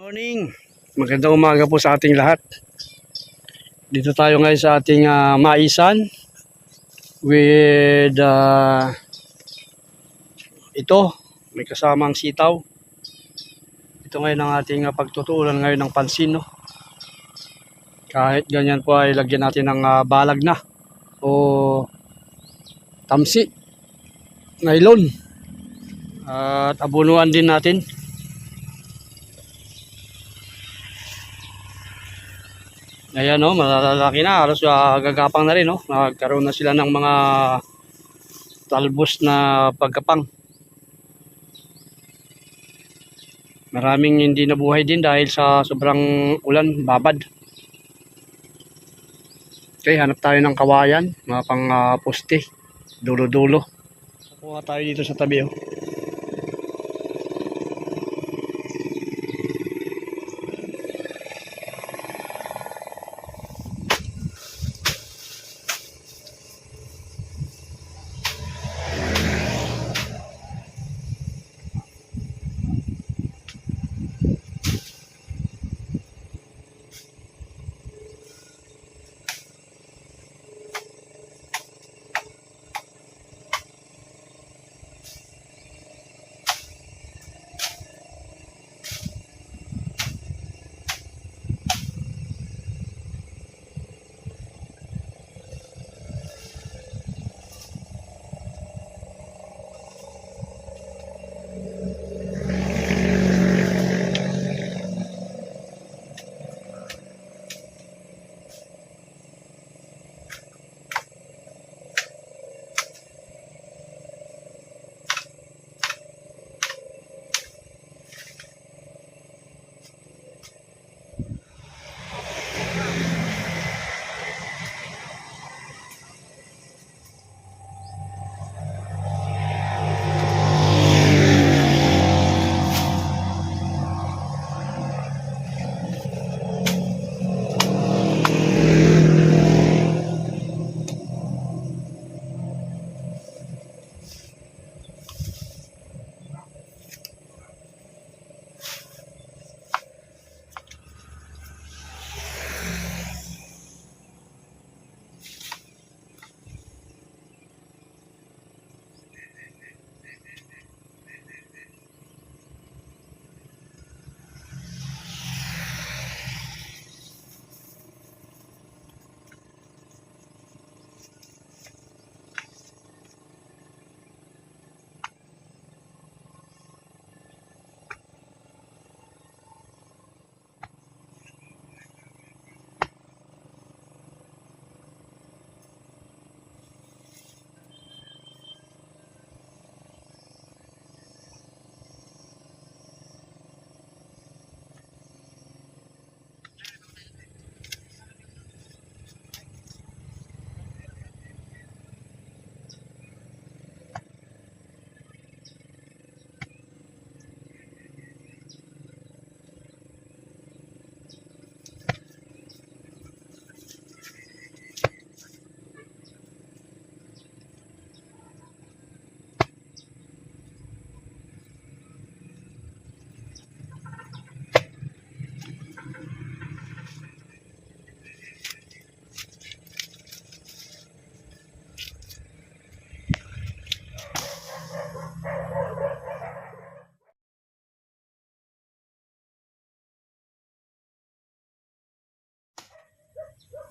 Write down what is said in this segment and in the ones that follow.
Morning. Magandang umaga po sa ating lahat. Dito tayo ngayon sa ating ah, maisan with ah, ito, may kasamang sitaw. Ito ngayon ang ating ah, pagtutuulan ngayon ng pansin. No? Kahit ganyan po ay lagyan natin ng ah, balag na o tamsi, nylon. At abunuan din natin Ayan no, malalaki na. Halos uh, gagapang na rin no. Nagkaroon na sila ng mga talbos na pagkapang. Maraming hindi nabuhay din dahil sa sobrang ulan, babad. Okay, hanap tayo ng kawayan, mga pang ah, poste, dulo-dulo. Kuha tayo dito sa tabi oh.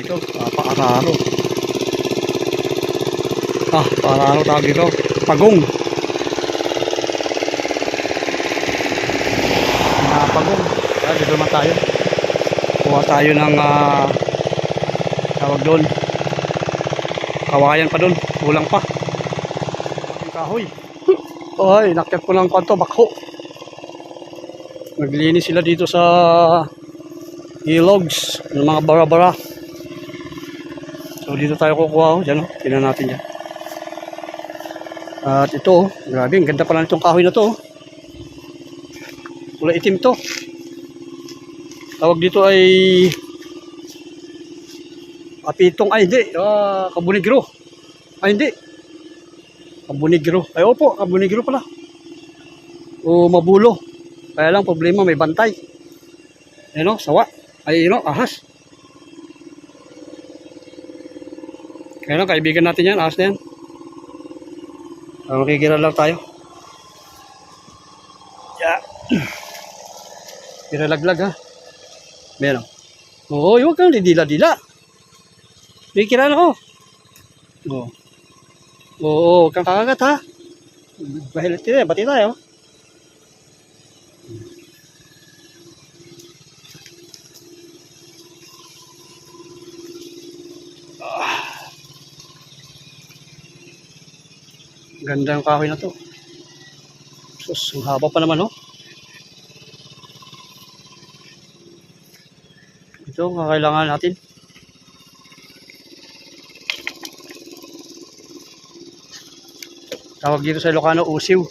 dito. Ah, paararo. Ah, paararo tawag dito. Pagong. Ah, pagong. Ah, dito naman tayo. Kuha tayo ng ah, tawag doon. Kawayan pa doon. Kulang pa. Kahoy. Ay, nakyat ko ng kwanto, bakho. Naglinis sila dito sa ilogs ng mga bara-bara. So dito tayo kukuha oh. Diyan oh. Tingnan natin yan. At ito oh. Grabe, ang ganda pala nitong kahoy na to oh. Kulay itim to. Tawag dito ay apitong ay hindi, ah, kabunigro. Ay hindi. Kabunigro. Ay opo, kabunigro pala. O mabulo. Kaya lang problema may bantay. Ano, sawa. Ay, know, ahas. Lang, kaibigan natin yan, ahas na yan. Makikira lang tayo. Yeah. Kira laglag ha. Meron. Oo, huwag kang didila-dila. May kira na ako. Oo. Oo, huwag kang kakagat ha. Bahilat tayo, bati tayo. Ganda yung kahoy na to. Sus, ang haba pa naman, oh. Ito, ang kakailangan natin. Tawag dito sa Ilocano, usiw.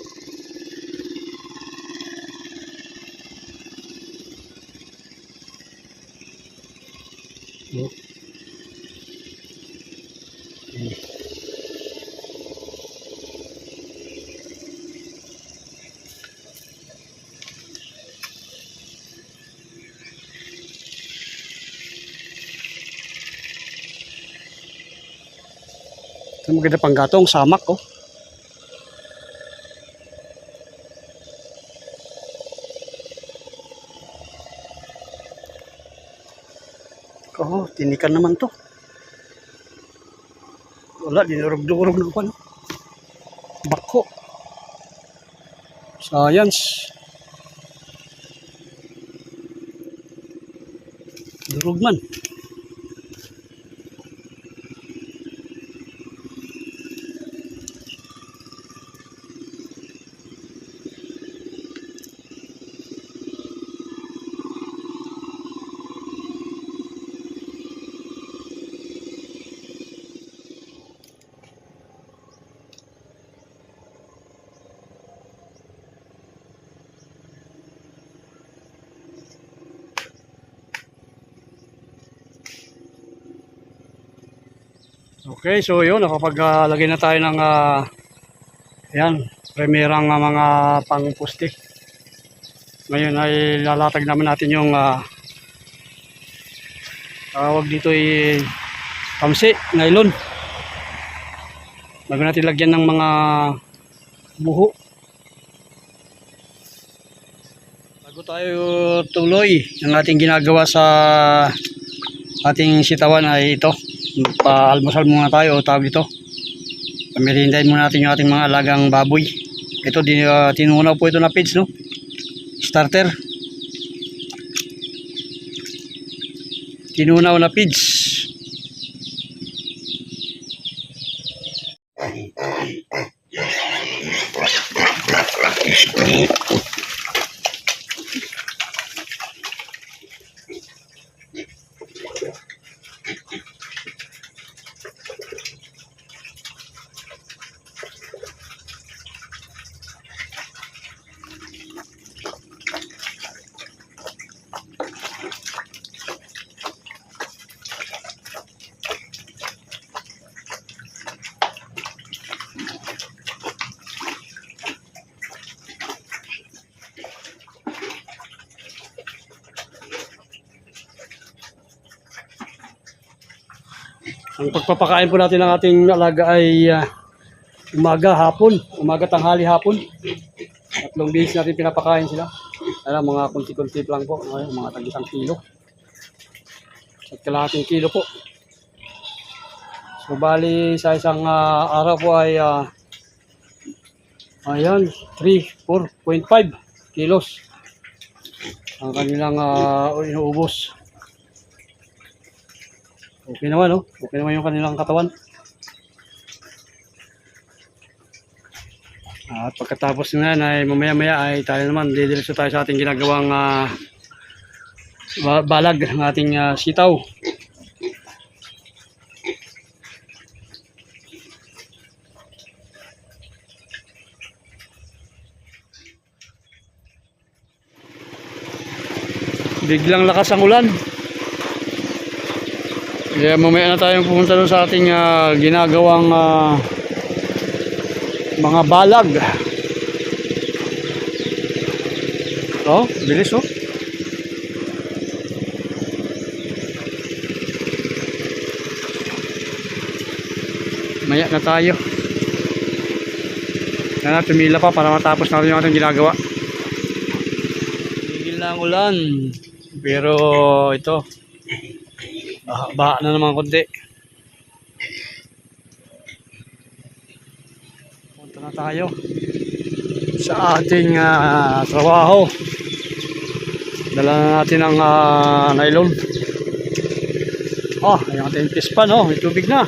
Oh. Ito maganda pang gatong, samak oh. Oh, tinikan naman to. Wala, dinurog-durog na pa. No? Bako. Science. Durog man. Okay, so yun, nakapaglagay na tayo ng ah, yan, primerang ah, mga pangpuste. Ngayon ay lalatag naman natin yung ah, tawag dito ay kamsi, nylon. Bago natin lagyan ng mga buho. Bago tayo tuloy, ang ating ginagawa sa ating sitawan ay ito pa-almusal muna tayo o tawag ito pamirindahin muna natin yung ating mga alagang baboy. Ito din uh, tinunaw po ito na page no? Starter. Tinunaw na page ang pagpapakain po natin ng ating alaga ay ah, umaga, hapon. Umaga, tanghali, hapon. Tatlong beses natin pinapakain sila. Alam, mga kunti-kunti lang po ay, mga tag isang kilo. At kalahating kilo po. So bali sa isang ah, araw po ay ah, ayan, 3, 4.5 kilos ang kanilang ah, inuubos. Okay naman, no? Okay naman yung kanilang katawan. At pagkatapos na yan ay mamaya-maya ay tayo naman didiretso tayo sa ating ginagawang ba- balag ng ating ah, sitaw. Biglang lakas ang ulan. Kaya mamaya na tayong pumunta doon sa ating ah, ginagawang ah, mga balag. Oh, bilis oh. Maya na tayo. Kaya tumila pa para matapos natin yung ating ginagawa. Tigil na ang ulan. Pero ito, baha na naman konti. Punta na tayo sa ating ah, trabaho. Dala na natin ang ah, nylon. Ah, yung ating pispan, oh, may tubig na.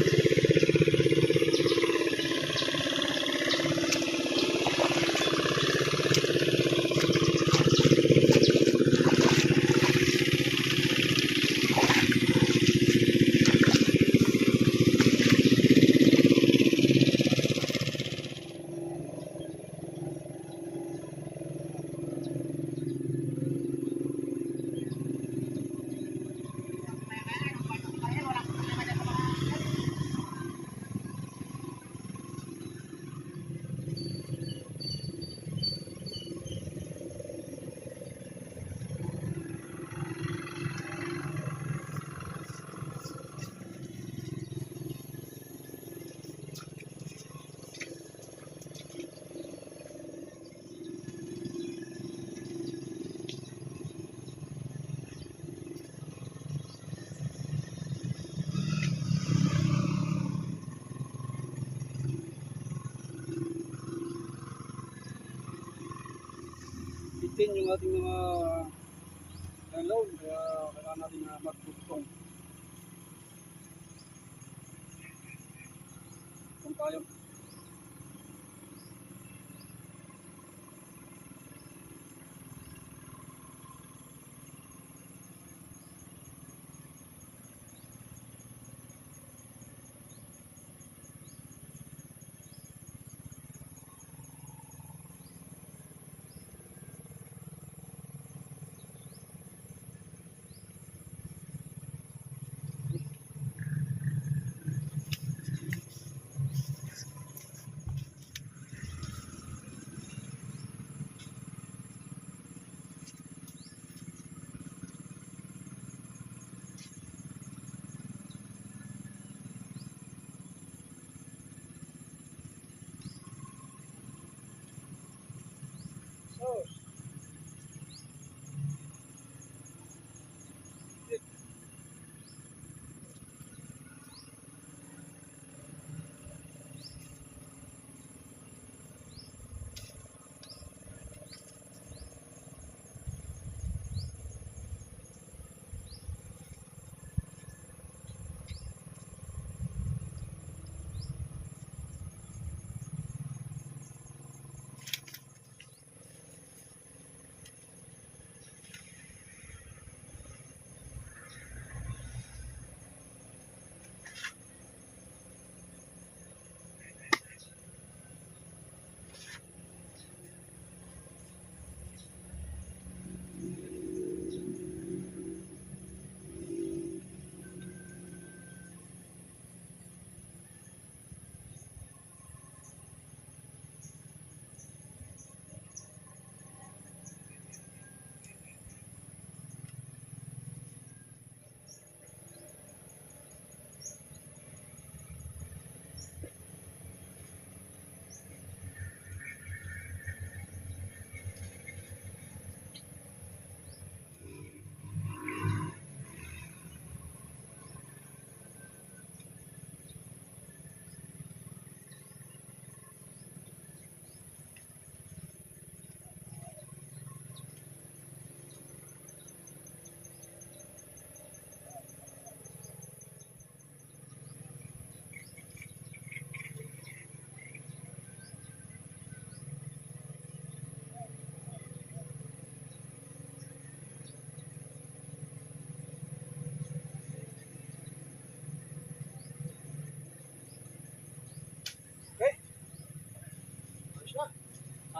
Bitin yung ating mga nylon kaya kailangan natin uh, magbugtong. Kung tayo.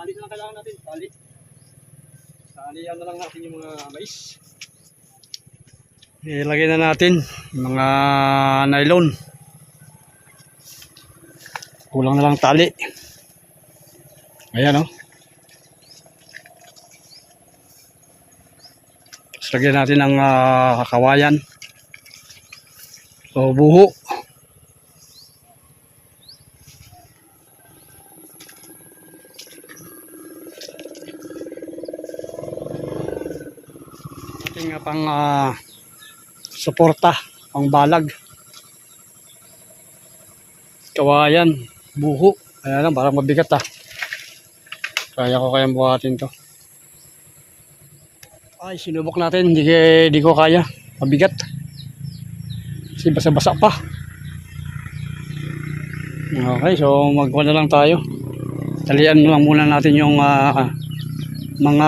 Tali na lang kailangan natin. Tali. Talihan na lang natin yung mga mais. Ilagay na natin mga nylon. Kulang na lang tali. Ayan o. Oh. Tapos lagyan natin ng ah, kawayan. O buho. Ating uh, pang ah, suporta, pang balag. Kawayan, buho. Ayan lang, parang mabigat ah. Kaya ko kayang buhatin to. Ay, sinubok natin. Hindi, hindi ko kaya. Mabigat. Kasi basa-basa pa. Okay, so magkuha na lang tayo. Talian lang muna natin yung ah, mga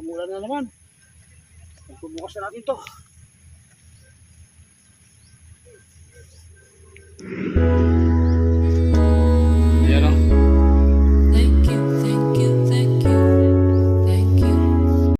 umulan na naman. Bukas na natin to.